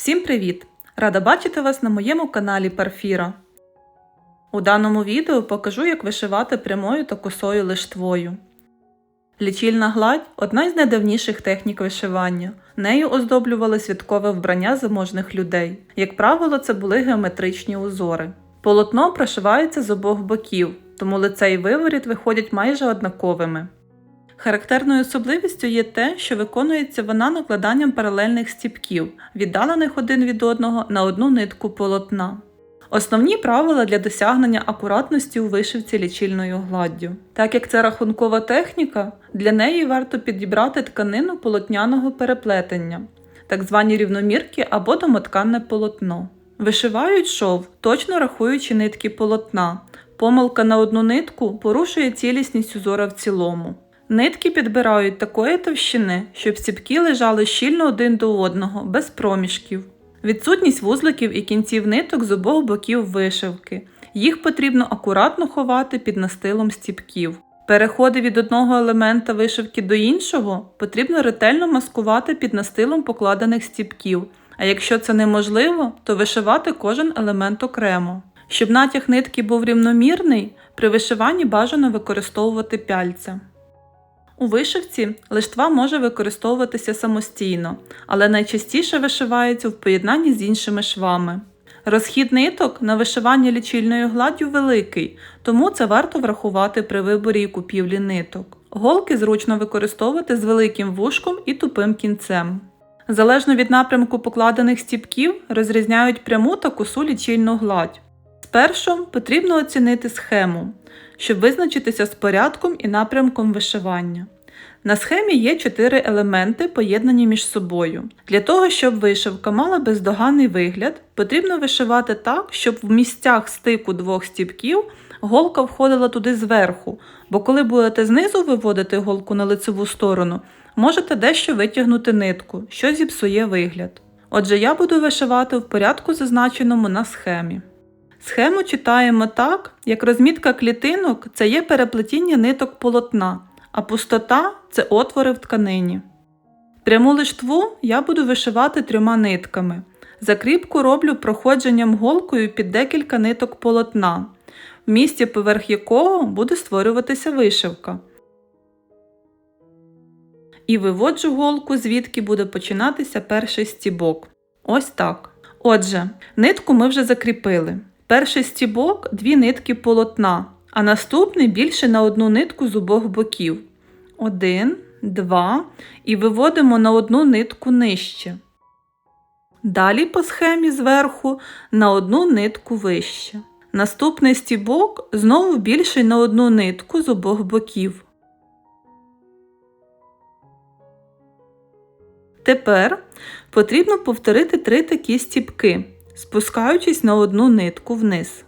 Всім привіт! Рада бачити вас на моєму каналі Парфіра. У даному відео покажу, як вишивати прямою та косою лиштвою. Лічильна гладь одна із найдавніших технік вишивання. Нею оздоблювали святкове вбрання заможних людей. Як правило, це були геометричні узори. Полотно прошивається з обох боків, тому лице і виворіт виходять майже однаковими. Характерною особливістю є те, що виконується вона накладанням паралельних стіпків, віддалених один від одного на одну нитку полотна. Основні правила для досягнення акуратності у вишивці лічильною гладдю. Так як це рахункова техніка, для неї варто підібрати тканину полотняного переплетення, так звані рівномірки або домотканне полотно. Вишивають шов, точно рахуючи нитки полотна. Помилка на одну нитку порушує цілісність узора в цілому. Нитки підбирають такої товщини, щоб стіпки лежали щільно один до одного, без проміжків. Відсутність вузликів і кінців ниток з обох боків вишивки. Їх потрібно акуратно ховати під настилом стіпків. Переходи від одного елемента вишивки до іншого потрібно ретельно маскувати під настилом покладених стіпків, а якщо це неможливо, то вишивати кожен елемент окремо. Щоб натяг нитки був рівномірний, при вишиванні бажано використовувати пяльця. У вишивці лиштва може використовуватися самостійно, але найчастіше вишивається в поєднанні з іншими швами. Розхід ниток на вишивання лічильною гладдю великий, тому це варто врахувати при виборі і купівлі ниток. Голки зручно використовувати з великим вушком і тупим кінцем. Залежно від напрямку покладених стіпків розрізняють пряму та косу лічильну гладь. Спершу потрібно оцінити схему, щоб визначитися з порядком і напрямком вишивання. На схемі є чотири елементи, поєднані між собою. Для того, щоб вишивка мала бездоганний вигляд, потрібно вишивати так, щоб в місцях стику двох стіпків голка входила туди зверху, бо коли будете знизу виводити голку на лицеву сторону, можете дещо витягнути нитку, що зіпсує вигляд. Отже, я буду вишивати в порядку, зазначеному на схемі. Схему читаємо так, як розмітка клітинок це є переплетіння ниток полотна, а пустота це отвори в тканині. Пряму лиштву я буду вишивати трьома нитками. Закріпку роблю проходженням голкою під декілька ниток полотна, в місці поверх якого буде створюватися вишивка. І виводжу голку, звідки буде починатися перший стібок. Ось так. Отже, нитку ми вже закріпили. Перший стібок дві нитки полотна, а наступний більше на одну нитку з обох боків. Один, два. І виводимо на одну нитку нижче. Далі по схемі зверху на одну нитку вище. Наступний стібок знову більший на одну нитку з обох боків. Тепер потрібно повторити три такі стібки спускаючись на одну нитку вниз.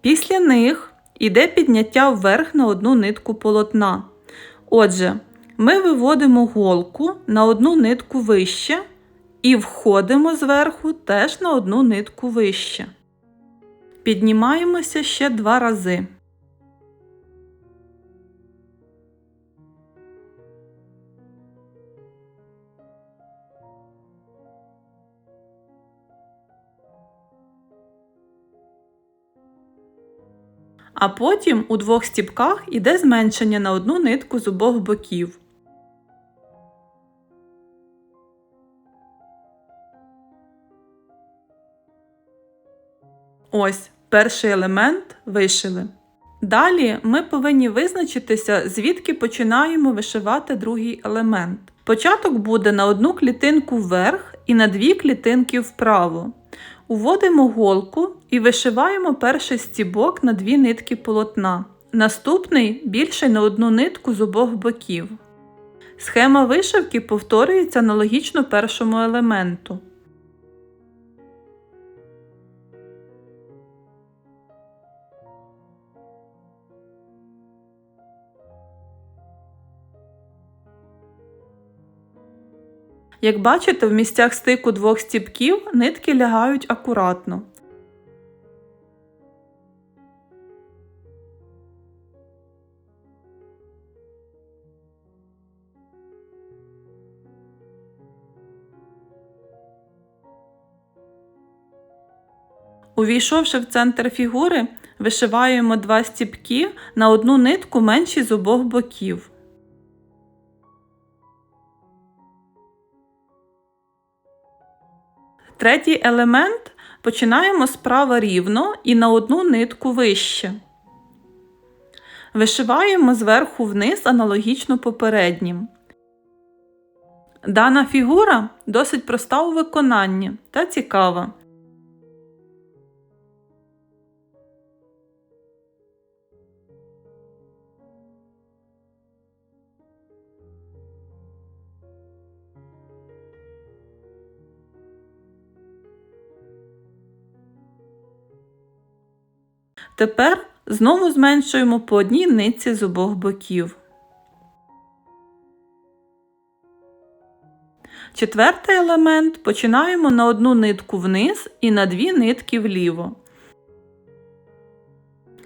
Після них йде підняття вверх на одну нитку полотна. Отже, ми виводимо голку на одну нитку вище і входимо зверху теж на одну нитку вище. Піднімаємося ще два рази. А потім у двох стіпках іде зменшення на одну нитку з обох боків. Ось перший елемент вишили. Далі ми повинні визначитися, звідки починаємо вишивати другий елемент. Початок буде на одну клітинку вверх і на дві клітинки вправо. Уводимо голку і вишиваємо перший стібок на дві нитки полотна. Наступний більший на одну нитку з обох боків. Схема вишивки повторюється аналогічно першому елементу. Як бачите, в місцях стику двох стіпків нитки лягають акуратно. Увійшовши в центр фігури, вишиваємо два стіпки на одну нитку менші з обох боків. Третій елемент починаємо справа рівно і на одну нитку вище. Вишиваємо зверху вниз аналогічно попереднім. Дана фігура досить проста у виконанні та цікава. Тепер знову зменшуємо по одній нитці з обох боків. Четвертий елемент починаємо на одну нитку вниз і на дві нитки вліво.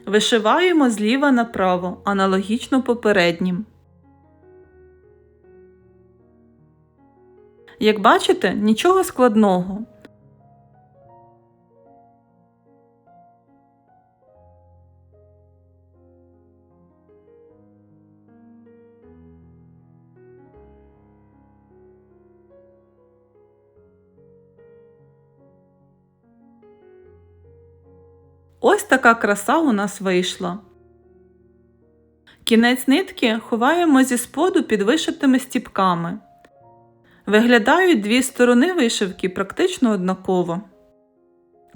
Вишиваємо зліва направо, аналогічно попереднім. Як бачите, нічого складного. Ось така краса у нас вийшла. Кінець нитки ховаємо зі споду під вишитими стіпками. Виглядають дві сторони вишивки практично однаково.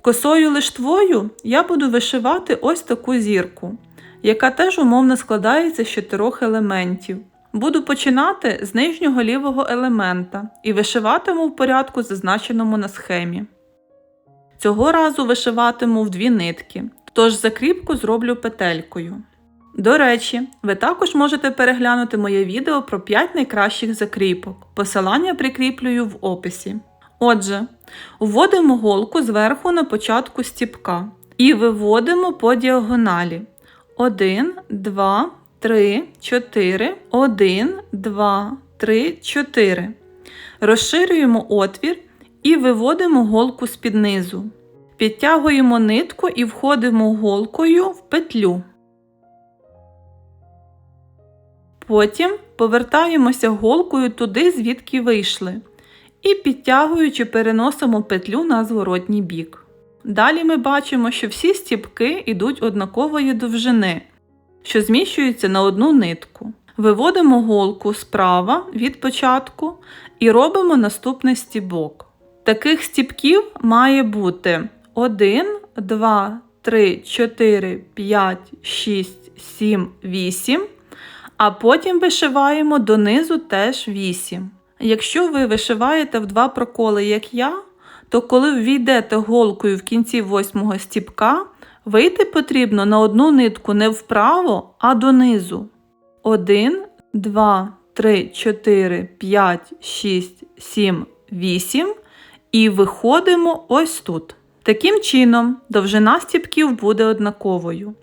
Косою лиштвою я буду вишивати ось таку зірку, яка теж умовно складається з чотирьох елементів. Буду починати з нижнього лівого елемента і вишиватиму в порядку, зазначеному на схемі. Цього разу вишиватиму в дві нитки, тож закріпку зроблю петелькою. До речі, ви також можете переглянути моє відео про 5 найкращих закріпок. Посилання прикріплюю в описі. Отже, вводимо голку зверху на початку стіпка і виводимо по діагоналі 1, 2, 3, 4, 1, 2, 3, 4. Розширюємо отвір і виводимо голку з під низу. Підтягуємо нитку і входимо голкою в петлю. Потім повертаємося голкою туди, звідки вийшли, і підтягуючи, переносимо петлю на зворотній бік. Далі ми бачимо, що всі стіпки йдуть однакової довжини, що зміщуються на одну нитку. Виводимо голку справа від початку і робимо наступний стібок. Таких стіпків має бути 1, 2, 3, 4, 5, 6, 7, 8, а потім вишиваємо донизу теж 8. Якщо ви вишиваєте в два проколи, як я, то коли ввійдете голкою в кінці восьмого стіпка, вийти потрібно на одну нитку не вправо, а донизу. 1, 2, 3, 4, 5, 6, 7, 8 і виходимо ось тут. Таким чином, довжина стіпків буде однаковою.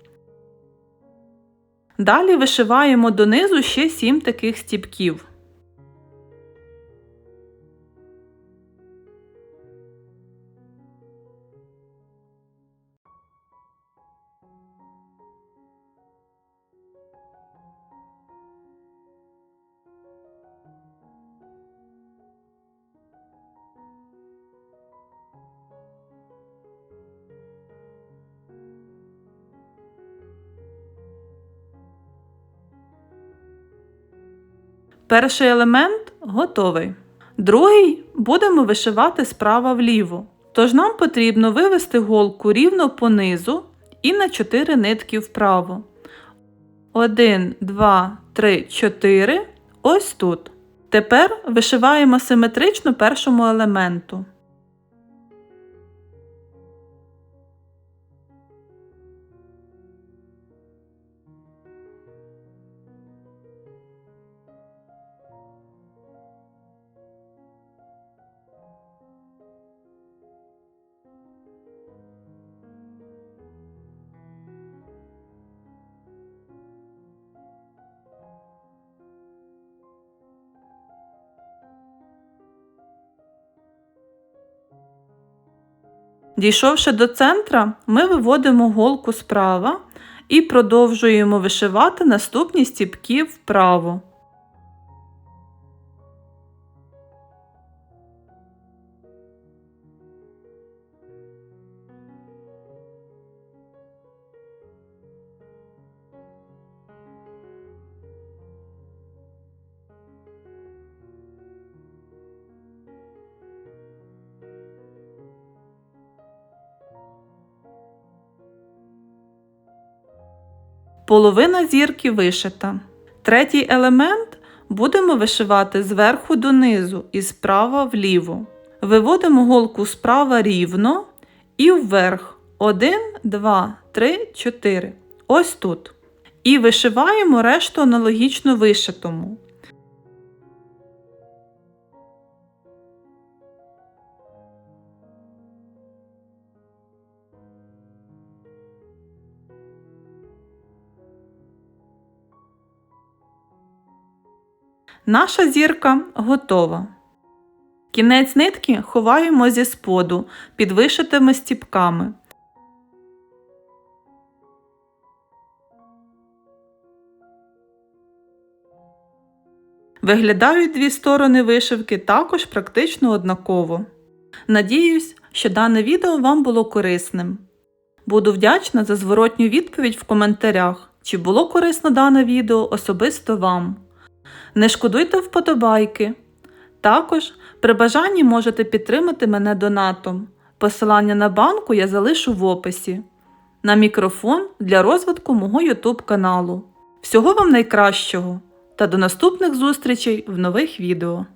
Далі вишиваємо донизу ще 7 таких стіпків. Перший елемент готовий. Другий будемо вишивати справа вліво. Тож нам потрібно вивести голку рівно по низу і на 4 нитки вправо. 1, 2, 3, 4. Ось тут. Тепер вишиваємо симетрично першому елементу. Дійшовши до центра, ми виводимо голку справа і продовжуємо вишивати наступні стіпки вправо. Половина зірки вишита. Третій елемент будемо вишивати зверху донизу і справа вліво. Виводимо голку справа рівно і вверх. 1, 2, 3, 4. Ось тут. І вишиваємо решту аналогічно вишитому. Наша зірка готова. Кінець нитки ховаємо зі споду під вишитими стіпками. Виглядають дві сторони вишивки також практично однаково. Надіюсь, що дане відео вам було корисним. Буду вдячна за зворотню відповідь в коментарях, чи було корисно дане відео особисто вам. Не шкодуйте вподобайки. Також при бажанні можете підтримати мене донатом. Посилання на банку я залишу в описі. На мікрофон для розвитку мого YouTube каналу. Всього вам найкращого та до наступних зустрічей в нових відео.